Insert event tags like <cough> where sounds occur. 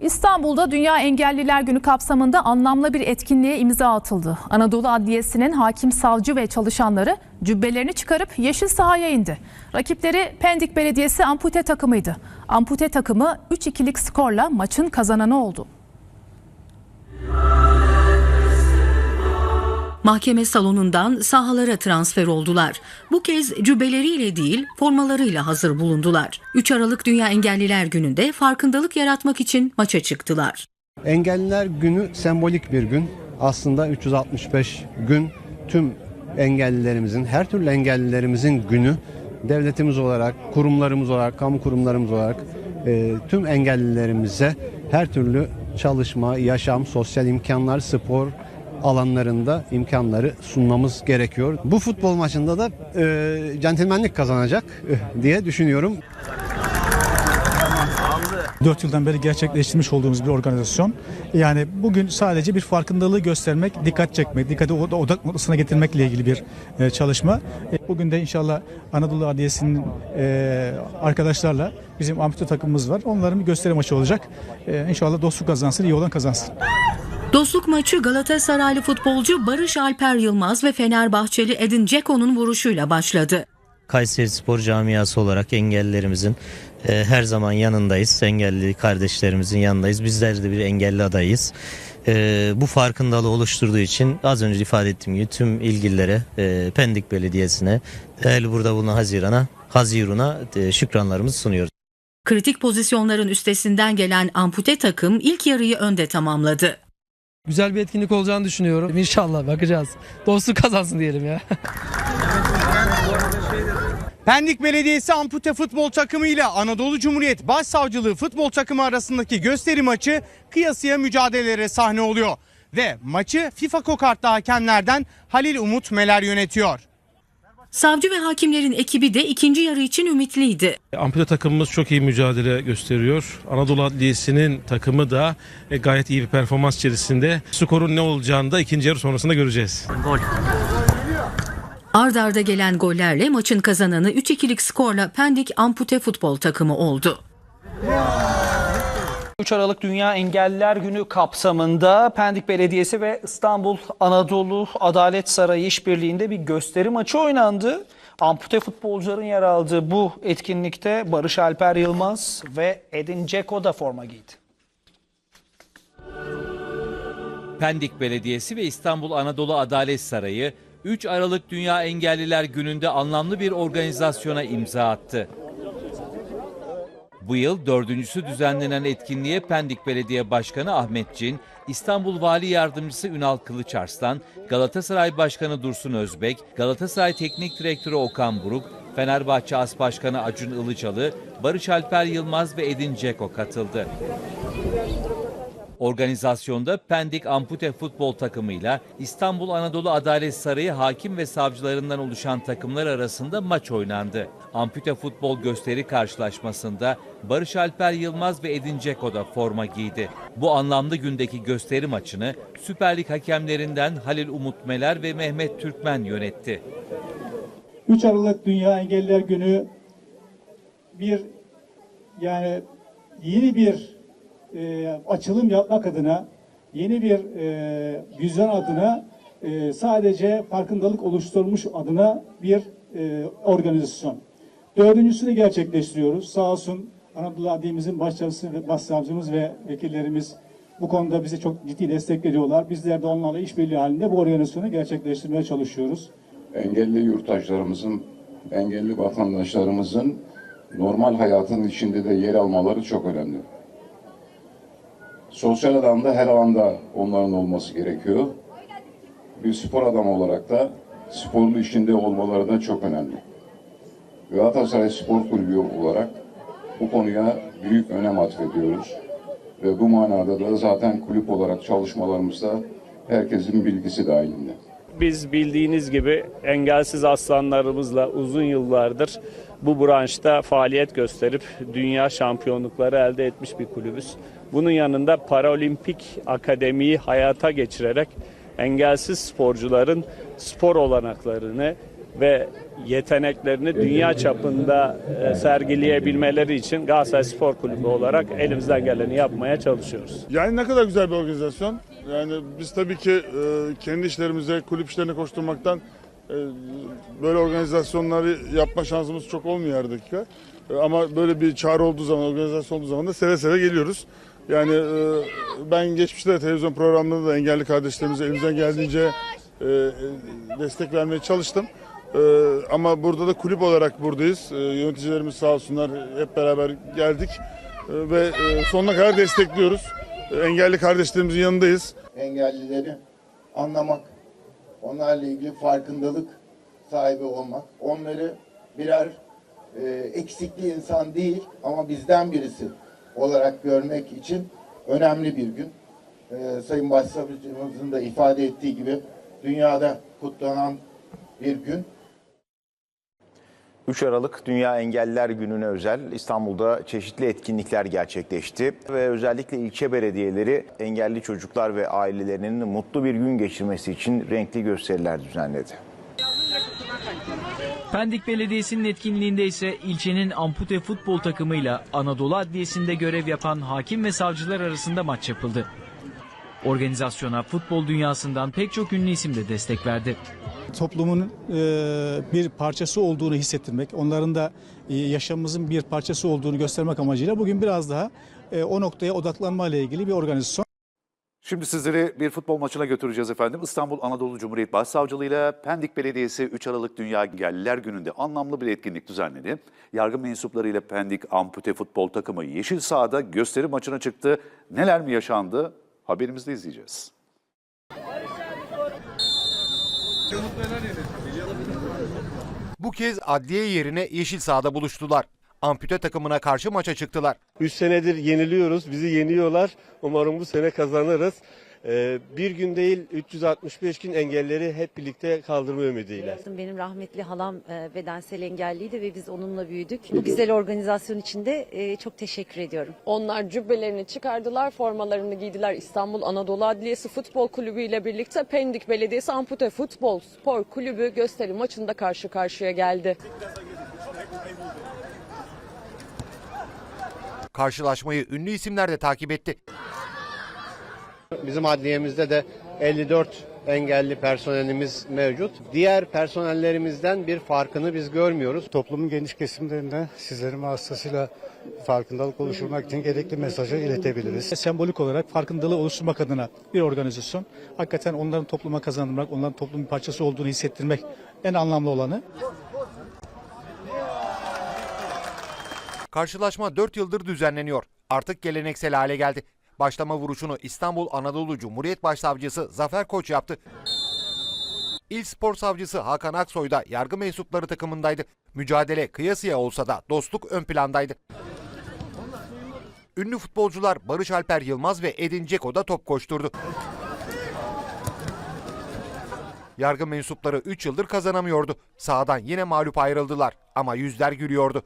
İstanbul'da Dünya Engelliler Günü kapsamında anlamlı bir etkinliğe imza atıldı. Anadolu Adliyesi'nin hakim, savcı ve çalışanları cübbelerini çıkarıp yeşil sahaya indi. Rakipleri Pendik Belediyesi ampute takımıydı. Ampute takımı 3-2'lik skorla maçın kazananı oldu. Mahkeme salonundan sahalara transfer oldular. Bu kez cübbeleriyle değil formalarıyla hazır bulundular. 3 Aralık Dünya Engelliler Günü'nde farkındalık yaratmak için maça çıktılar. Engelliler Günü sembolik bir gün. Aslında 365 gün tüm engellilerimizin, her türlü engellilerimizin günü. Devletimiz olarak, kurumlarımız olarak, kamu kurumlarımız olarak e, tüm engellilerimize her türlü çalışma, yaşam, sosyal imkanlar, spor alanlarında imkanları sunmamız gerekiyor. Bu futbol maçında da e, centilmenlik kazanacak e, diye düşünüyorum. 4 yıldan beri gerçekleştirmiş olduğumuz bir organizasyon. Yani bugün sadece bir farkındalığı göstermek, dikkat çekmek, dikkati odak noktasına getirmekle ilgili bir e, çalışma. E, Bugün de inşallah Anadolu Adliyesi'nin e, arkadaşlarla bizim ampute takımımız var. Onların bir gösteri maçı olacak. İnşallah dostluk kazansın, iyi olan kazansın. Dostluk maçı Galatasaraylı futbolcu Barış Alper Yılmaz ve Fenerbahçeli Edin Dzeko'nun vuruşuyla başladı. Kayseri Spor Camiası olarak engellilerimizin e, her zaman yanındayız. Engelli kardeşlerimizin yanındayız. Bizler de bir engelli adayız. E, bu farkındalığı oluşturduğu için az önce ifade ettiğim gibi tüm ilgililere, e, Pendik Belediyesi'ne, değerli burada bulunan Haziran'a, Hazirun'a e, şükranlarımızı sunuyoruz. Kritik pozisyonların üstesinden gelen ampute takım ilk yarıyı önde tamamladı. Güzel bir etkinlik olacağını düşünüyorum. İnşallah bakacağız. Dostluk kazansın diyelim ya. <laughs> Pendik Belediyesi ampute futbol takımı ile Anadolu Cumhuriyet Başsavcılığı futbol takımı arasındaki gösteri maçı kıyasıya mücadelelere sahne oluyor. Ve maçı FIFA kokartlı hakemlerden Halil Umut Meler yönetiyor. Savcı ve hakimlerin ekibi de ikinci yarı için ümitliydi. Ampute takımımız çok iyi mücadele gösteriyor. Anadolu Adliyesi'nin takımı da e, gayet iyi bir performans içerisinde. Skorun ne olacağını da ikinci yarı sonrasında göreceğiz. Ard arda gelen gollerle maçın kazananı 3-2'lik skorla Pendik ampute futbol takımı oldu. 3 Aralık Dünya Engelliler Günü kapsamında Pendik Belediyesi ve İstanbul Anadolu Adalet Sarayı işbirliğinde bir gösteri maçı oynandı. Ampute futbolcuların yer aldığı bu etkinlikte Barış Alper Yılmaz ve Edin Dzeko da forma giydi. Pendik Belediyesi ve İstanbul Anadolu Adalet Sarayı 3 Aralık Dünya Engelliler Günü'nde anlamlı bir organizasyona imza attı. Bu yıl dördüncüsü düzenlenen etkinliğe Pendik Belediye Başkanı Ahmet Cin, İstanbul Vali Yardımcısı Ünal Kılıçarslan, Galatasaray Başkanı Dursun Özbek, Galatasaray Teknik Direktörü Okan Buruk, Fenerbahçe As Başkanı Acun Ilıcalı, Barış Alper Yılmaz ve Edin Dzeko katıldı. Organizasyonda Pendik Ampute Futbol takımıyla İstanbul Anadolu Adalet Sarayı hakim ve savcılarından oluşan takımlar arasında maç oynandı. Ampute futbol gösteri karşılaşmasında Barış Alper Yılmaz ve Edin Dzeko da forma giydi. Bu anlamlı gündeki gösteri maçını Süper Lig hakemlerinden Halil Umut Meler ve Mehmet Türkmen yönetti. 3 Aralık Dünya Engelliler Günü bir yani yeni bir e, açılım yapmak adına yeni bir e, vizyon adına e, sadece farkındalık oluşturmuş adına bir e, organizasyon. Dördüncüsünü gerçekleştiriyoruz. Sağ olsun Anadolu Adliyemizin başsavcısı ve başsavcımız ve vekillerimiz bu konuda bize çok ciddi destek veriyorlar. Bizler de onlarla işbirliği halinde bu organizasyonu gerçekleştirmeye çalışıyoruz. engelli yurttaşlarımızın, engelli vatandaşlarımızın normal hayatın içinde de yer almaları çok önemli. Sosyal alanda her alanda onların olması gerekiyor. Bir spor adamı olarak da sporlu işinde olmaları da çok önemli. Galatasaray Spor Kulübü olarak bu konuya büyük önem atfediyoruz. Ve bu manada da zaten kulüp olarak çalışmalarımızda herkesin bilgisi dahilinde. Biz bildiğiniz gibi engelsiz aslanlarımızla uzun yıllardır bu branşta faaliyet gösterip dünya şampiyonlukları elde etmiş bir kulübüz. Bunun yanında Paralimpik Akademiyi hayata geçirerek engelsiz sporcuların spor olanaklarını ve yeteneklerini dünya çapında e, sergileyebilmeleri için Galatasaray Spor Kulübü olarak elimizden geleni yapmaya çalışıyoruz. Yani ne kadar güzel bir organizasyon. Yani biz tabii ki e, kendi işlerimize, kulüp işlerine koşturmaktan e, böyle organizasyonları yapma şansımız çok olmuyor her dakika. Ama böyle bir çağrı olduğu zaman, organizasyon olduğu zaman da seve seve geliyoruz. Yani ben geçmişte televizyon programlarında da engelli kardeşlerimize elimizden geldiğince destek vermeye çalıştım. E, ama burada da kulüp olarak buradayız. E, yöneticilerimiz sağ olsunlar hep beraber geldik E, ve e, sonuna kadar destekliyoruz. E, engelli kardeşlerimizin yanındayız. engellileri anlamak, onlarla ilgili farkındalık sahibi olmak, onları birer e, eksikli insan değil ama bizden birisi olarak görmek için önemli bir gün. E, Sayın Başsavcımızın da ifade ettiği gibi dünyada kutlanan bir gün. 3 Aralık Dünya Engelliler Günü'ne özel İstanbul'da çeşitli etkinlikler gerçekleşti ve özellikle ilçe belediyeleri engelli çocuklar ve ailelerinin mutlu bir gün geçirmesi için renkli gösteriler düzenledi. Pendik Belediyesi'nin etkinliğinde ise ilçenin ampute futbol takımıyla Anadolu Adliyesi'nde görev yapan hakim ve savcılar arasında maç yapıldı. Organizasyona futbol dünyasından pek çok ünlü isim de destek verdi. Toplumun e, bir parçası olduğunu hissettirmek, onların da e, yaşamımızın bir parçası olduğunu göstermek amacıyla bugün biraz daha e, o noktaya odaklanma ile ilgili bir organizasyon. Şimdi sizleri bir futbol maçına götüreceğiz efendim. İstanbul Anadolu Cumhuriyet Başsavcılığı ile Pendik Belediyesi 3 Aralık Dünya Engelliler Günü'nde anlamlı bir etkinlik düzenledi. Yargı mensupları ile Pendik Ampute Futbol takımı Yeşil Saha'da gösteri maçına çıktı. Neler mi yaşandı? Haberimizde izleyeceğiz. Bu kez adliye yerine yeşil sahada buluştular. Ampute takımına karşı maça çıktılar. 3 senedir yeniliyoruz, bizi yeniyorlar. Umarım bu sene kazanırız. Ee, bir gün değil 365 gün engelleri hep birlikte kaldırma ümidiyle. Benim rahmetli halam e, bedensel engelliydi ve biz onunla büyüdük. Bu güzel organizasyon için de e, çok teşekkür ediyorum. Onlar cübbelerini çıkardılar, formalarını giydiler. İstanbul Anadolu Adliyesi Futbol Kulübü ile birlikte Pendik Belediyesi Ampute Futbol Spor Kulübü gösteri maçında karşı karşıya geldi. Karşılaşmayı ünlü isimler de takip etti. Bizim adliyemizde de 54 engelli personelimiz mevcut. Diğer personellerimizden bir farkını biz görmüyoruz. Toplumun geniş kesimlerinde sizlerin vasıtasıyla farkındalık oluşturmak için gerekli mesajı iletebiliriz. Sembolik olarak farkındalığı oluşturmak adına bir organizasyon. Hakikaten onların topluma kazandırmak, onların toplumun parçası olduğunu hissettirmek en anlamlı olanı. Karşılaşma 4 yıldır düzenleniyor. Artık geleneksel hale geldi. Başlama vuruşunu İstanbul Anadolu Cumhuriyet Başsavcısı Zafer Koç yaptı. İl Spor Savcısı Hakan Aksoy da yargı mensupları takımındaydı. Mücadele kıyasıya olsa da dostluk ön plandaydı. Ünlü futbolcular Barış Alper Yılmaz ve Edin Dzeko da top koşturdu. Yargı mensupları 3 yıldır kazanamıyordu. Sahadan yine mağlup ayrıldılar ama yüzler gülüyordu.